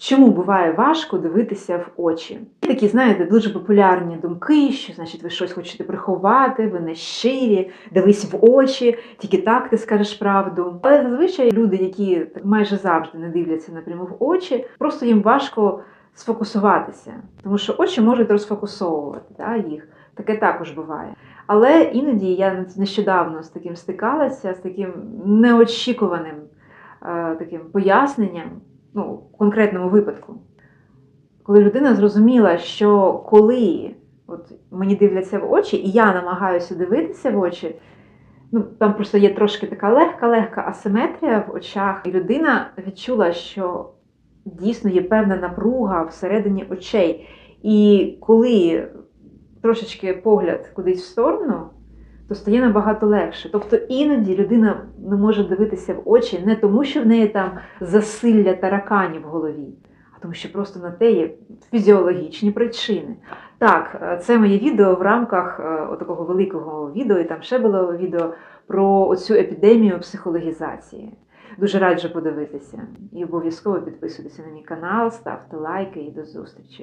Чому буває важко дивитися в очі? І Такі, знаєте, дуже популярні думки, що значить ви щось хочете приховати, ви не щирі, дивись в очі, тільки так ти скажеш правду. Але зазвичай люди, які майже завжди не дивляться напряму в очі, просто їм важко сфокусуватися, тому що очі можуть розфокусовувати да, їх. Таке також буває. Але іноді я нещодавно з таким стикалася, з таким неочікуваним е, таким поясненням, ну, конкретному випадку. Коли людина зрозуміла, що коли от мені дивляться в очі, і я намагаюся дивитися в очі, ну там просто є трошки така легка-легка асиметрія в очах, і людина відчула, що дійсно є певна напруга всередині очей. І коли трошечки погляд кудись в сторону, то стає набагато легше. Тобто іноді людина не може дивитися в очі не тому, що в неї там засилля тараканів в голові, а тому, що просто на те є фізіологічні причини. Так, е, це моє відео в рамках е, такого великого відео, і там ще було відео про оцю епідемію психологізації. Дуже раджу подивитися. І обов'язково підписуйтеся на мій канал, ставте лайки і до зустрічі.